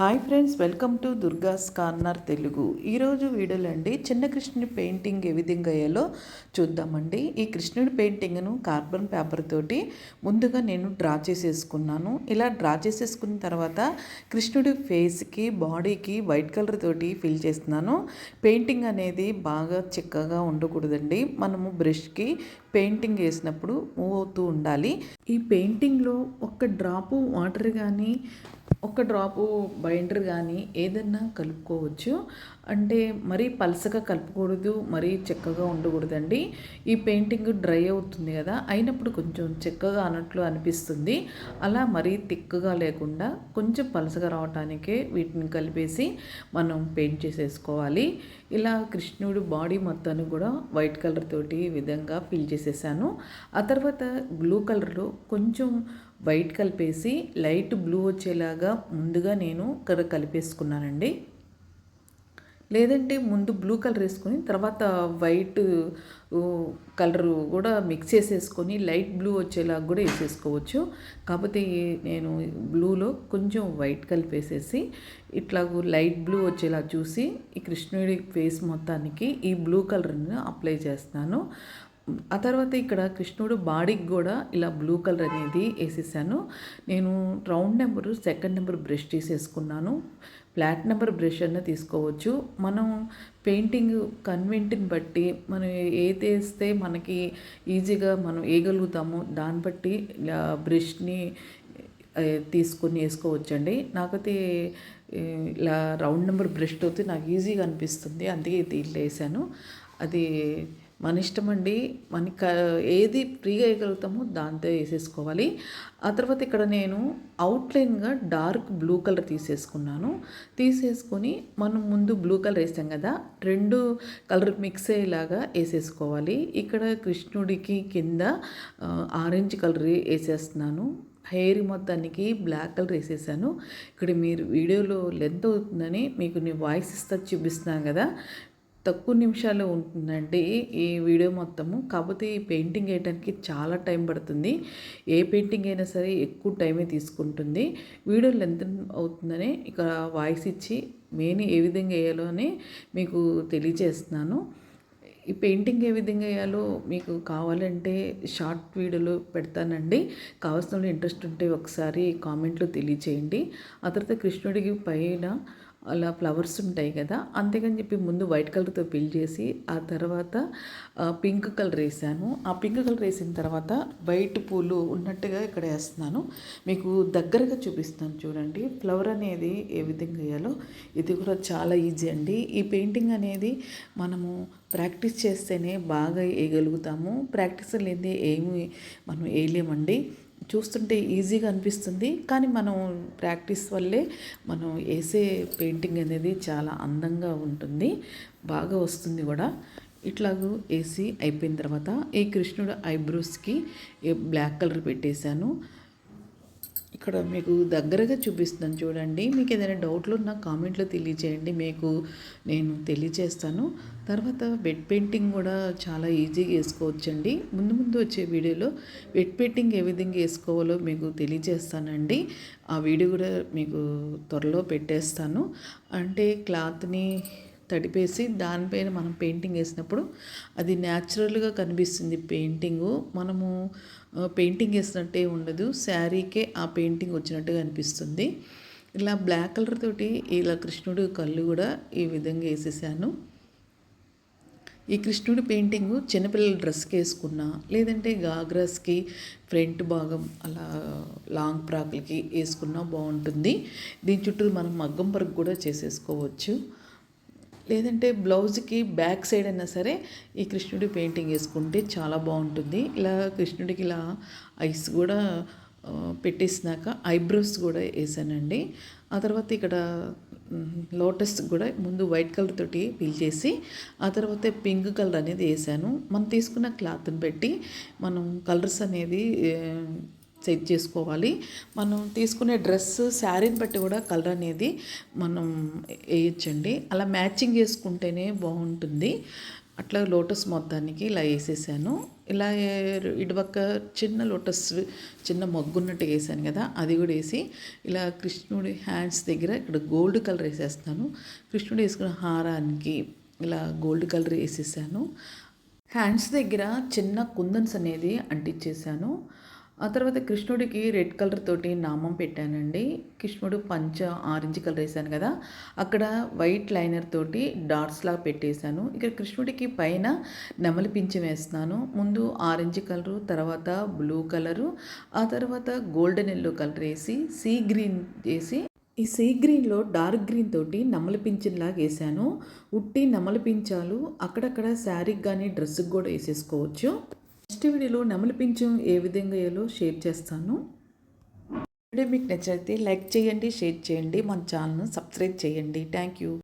Hi friends welcome to Durga's corner Telugu ఈరోజు వీడియోలో అండి చిన్న కృష్ణుడి పెయింటింగ్ ఏ విధంగా అయ్యాలో చూద్దామండి. ఈ కృష్ణుడి పెయింటింగ్ను కార్బన్ పేపర్ తోటి ముందుగా నేను డ్రా చేసేసుకున్నాను. ఇలా డ్రా చేసేసుకున్న తర్వాత కృష్ణుడి ఫేస్కి బాడీకి వైట్ కలర్ తోటి ఫిల్ చేస్తున్నాను. పెయింటింగ్ అనేది బాగా చిక్కగా ఉండకూడదండి. మనము బ్రష్కి పెయింటింగ్ వేసినప్పుడు మూవ్ అవుతూ ఉండాలి. ఈ పెయింటింగ్లో ఒక్క డ్రాపు వాటర్ కానీ ఒక డ్రాపు బైండర్ కానీ ఏదన్నా కలుపుకోవచ్చు. అంటే మరీ పలసగా కలుపకూడదు మరీ చెక్కగా ఉండకూడదండి. ఈ పెయింటింగ్ డ్రై అవుతుంది కదా అయినప్పుడు కొంచెం చెక్కగా అన్నట్లు అనిపిస్తుంది. అలా మరీ తిక్కగా లేకుండా కొంచెం పలసగా రావటానికే వీటిని కలిపేసి మనం పెయింట్ చేసేసుకోవాలి. ఇలా కృష్ణుడు బాడీ మొత్తాన్ని కూడా వైట్ కలర్ తోటి విధంగా ఫిల్ చేసేసాను. ఆ తర్వాత బ్లూ కలర్లో కొంచెం వైట్ కలిపేసి లైట్ బ్లూ వచ్చేలాగా ముందుగా నేను ఇక్కడ కలిపేసుకున్నానండి. లేదంటే ముందు బ్లూ కలర్ వేసుకొని తర్వాత వైట్ కలర్ కూడా మిక్స్ చేసేసుకొని లైట్ బ్లూ వచ్చేలాగా కూడా వేసేసుకోవచ్చు. కాకపోతే నేను బ్లూలో కొంచెం వైట్ కలిపేసేసి ఇట్లా లైట్ బ్లూ వచ్చేలా చూసి ఈ కృష్ణుడి ఫేస్ మొత్తానికి ఈ బ్లూ కలర్ని అప్లై చేస్తాను. ఆ తర్వాత ఇక్కడ కృష్ణుడు బాడీకి కూడా ఇలా బ్లూ కలర్ అనేది వేసేసాను. నేను round number second number brush తీసేసుకున్నాను ఫ్లాట్ నెంబర్ బ్రష్ అన్న తీసుకోవచ్చు. మనం పెయింటింగ్ కన్వెంట్ని బట్టి మనం ఏది వేస్తే మనకి ఈజీగా మనం వేయగలుగుతామో దాన్ని బట్టి బ్రష్ని తీసుకొని వేసుకోవచ్చండి. నాకైతే ఇలా రౌండ్ నెంబర్ బ్రష్ అయితే నాకు ఈజీగా అనిపిస్తుంది. అందుకే దీంట్లో వేసాను. అది మన ఇష్టం అండి మనకి ఏది ఫ్రీగా వేయగలుగుతామో దాంతో వేసేసుకోవాలి. ఆ తర్వాత ఇక్కడ నేను అవుట్లైన్గా డార్క్ బ్లూ కలర్ తీసేసుకున్నాను. తీసేసుకొని మనం ముందు బ్లూ కలర్ వేసాం కదా రెండు కలర్ మిక్స్ అయ్యేలాగా వేసేసుకోవాలి. ఇక్కడ కృష్ణుడికి కింద ఆరెంజ్ కలర్ వేసేస్తున్నాను. హెయిర్ మొత్తానికి బ్లాక్ కలర్ వేసేసాను. ఇక్కడ మీరు వీడియోలో లెంత్ అవుతుందని మీకు నేను వాయిస్ ఇస్తా చూపిస్తున్నాను కదా తక్కువ నిమిషాలు ఉంటుందండి ఈ వీడియో మొత్తము. కాకపోతే ఈ పెయింటింగ్ వేయడానికి చాలా టైం పడుతుంది. ఏ పెయింటింగ్ అయినా సరే ఎక్కువ టైమే తీసుకుంటుంది. వీడియో లెంత్ అవుతుందని ఇక్కడ వాయిస్ ఇచ్చి మెయిన్ ఏ విధంగా వేయాలో అని మీకు తెలియజేస్తున్నాను. ఈ పెయింటింగ్ ఏ విధంగా వేయాలో మీకు కావాలంటే షార్ట్ వీడియోలో పెడతానండి. కావాల్సిన ఇంట్రెస్ట్ ఉంటే ఒకసారి కామెంట్లో తెలియచేయండి. ఆ తర్వాత కృష్ణుడికి పైన అలా ఫ్లవర్స్ ఉంటాయి కదా అంతేగాని చెప్పి ముందు వైట్ కలర్తో ఫిల్ చేసి ఆ తర్వాత పింక్ కలర్ వేసాను. ఆ పింక్ కలర్ వేసిన తర్వాత వైట్ పూలు ఉన్నట్టుగా ఇక్కడ వేస్తున్నాను. మీకు దగ్గరగా చూపిస్తాను చూడండి. ఫ్లవర్ అనేది ఏ విధంగా వేయాలో ఇది కూడా చాలా ఈజీ అండి. ఈ పెయింటింగ్ అనేది మనము ప్రాక్టీస్ చేస్తేనే బాగా వేయగలుగుతాము. ప్రాక్టీస్ లేనిదే ఏమి మనం వేయలేమండి. చూస్తుంటే ఈజీగా అనిపిస్తుంది. కానీ మనం ప్రాక్టీస్ వల్లే మనం వేసే పెయింటింగ్ అనేది చాలా అందంగా ఉంటుంది. బాగా వస్తుంది కూడా. ఇట్లాగూ వేసి అయిపోయిన తర్వాత ఈ కృష్ణుడు ఐబ్రోస్కి బ్లాక్ కలర్ పెట్టేశాను. ఇక్కడ మీకు దగ్గరగా చూపిస్తున్నాను చూడండి. మీకు ఏదైనా డౌట్లు ఉన్నా కామెంట్లో తెలియజేయండి మీకు నేను తెలియజేస్తాను తర్వాత వెట్ పెయింటింగ్ కూడా చాలా ఈజీగా వేసుకోవచ్చండి. ముందు ముందు వచ్చే వీడియోలో వెట్ పెయింటింగ్ ఏ విధంగా వేసుకోవాలో మీకు తెలియజేస్తానండి ఆ వీడియో కూడా మీకు త్వరలో పెట్టేస్తాను. అంటే క్లాత్ని తడిపేసి దానిపైన మనం పెయింటింగ్ వేసినప్పుడు అది న్యాచురల్గా కనిపిస్తుంది పెయింటింగు. మనము పెయింటింగ్ వేసినట్టే ఉండదు. శారీకే ఆ పెయింటింగ్ వచ్చినట్టుగా అనిపిస్తుంది. ఇలా బ్లాక్ కలర్ తోటి ఇలా కృష్ణుడు కళ్ళు కూడా ఈ విధంగా వేసేసాను. ఈ కృష్ణుడి పెయింటింగ్ చిన్నపిల్లల డ్రెస్కి వేసుకున్నా లేదంటే గాగ్రాస్కి ఫ్రంట్ భాగం అలా లాంగ్ ఫ్రాక్లకి వేసుకున్నా బాగుంటుంది. దీని చుట్టూ మనం మగ్గం వర్క్ కూడా చేసేసుకోవచ్చు. లేదంటే బ్లౌజ్కి బ్యాక్ సైడ్ అయినా సరే ఈ కృష్ణుడి పెయింటింగ్ వేసుకుంటే చాలా బాగుంటుంది. ఇలా కృష్ణుడికి ఇలా ఐస్ కూడా పెట్టేసినాక ఐబ్రోస్ కూడా వేసానండి. ఆ తర్వాత ఇక్కడ లోటస్ కూడా ముందు వైట్ కలర్ తోటి ఫిల్ చేసి ఆ తర్వాత పింక్ కలర్ అనేది వేసాను. మనం తీసుకున్న క్లాత్ని పెట్టి మనం కలర్స్ అనేది సెట్ చేసుకోవాలి. మనం తీసుకునే డ్రెస్ శారీని బట్టి కూడా కలర్ అనేది మనం వేయచ్చండి. అలా మ్యాచింగ్ చేసుకుంటేనే బాగుంటుంది. అట్లా లోటస్ మొత్తానికి ఇలా వేసేసాను. ఇలా ఇటుపక్క చిన్న లోటస్ చిన్న మొగ్గున్నట్టు వేసాను కదా అది కూడా వేసి ఇలా కృష్ణుడి హ్యాండ్స్ దగ్గర ఇక్కడ గోల్డ్ కలర్ వేసేస్తాను. కృష్ణుడు వేసుకున్న హారానికి ఇలా గోల్డ్ కలర్ వేసేసాను. హ్యాండ్స్ దగ్గర చిన్న కుందన్స్ అనేది అంటించేసాను. ఆ తర్వాత కృష్ణుడికి రెడ్ కలర్ తోటి నామం పెట్టానండి. కృష్ణుడు పంచ ఆరెంజ్ కలర్ వేసాను కదా. అక్కడ వైట్ లైనర్ తోటి డాట్స్ లాగా పెట్టేశాను. ఇక్కడ కృష్ణుడికి పైన నెమలి పింఛం వేస్తున్నాను. ముందు ఆరెంజ్ కలరు తర్వాత బ్లూ కలరు ఆ తర్వాత గోల్డెన్ ఎల్లో కలర్ వేసి సీ గ్రీన్ వేసి ఈ సీ గ్రీన్లో డార్క్ గ్రీన్ తోటి నమ్మల పింఛన్లాగా వేసాను ఉట్టి నమ్మల పించాలు అక్కడక్కడ శారీకి కానీ డ్రెస్కి కూడా వేసేసుకోవచ్చు. నెక్స్ట్ వీడియోలో నెమలి పింఛం ఏ విధంగా వేయాలో షేర్ చేస్తాను. వీడియో మీకు నచ్చితే లైక్ చేయండి షేర్ చేయండి. మన ఛానల్ను సబ్స్క్రైబ్ చేయండి. Thank you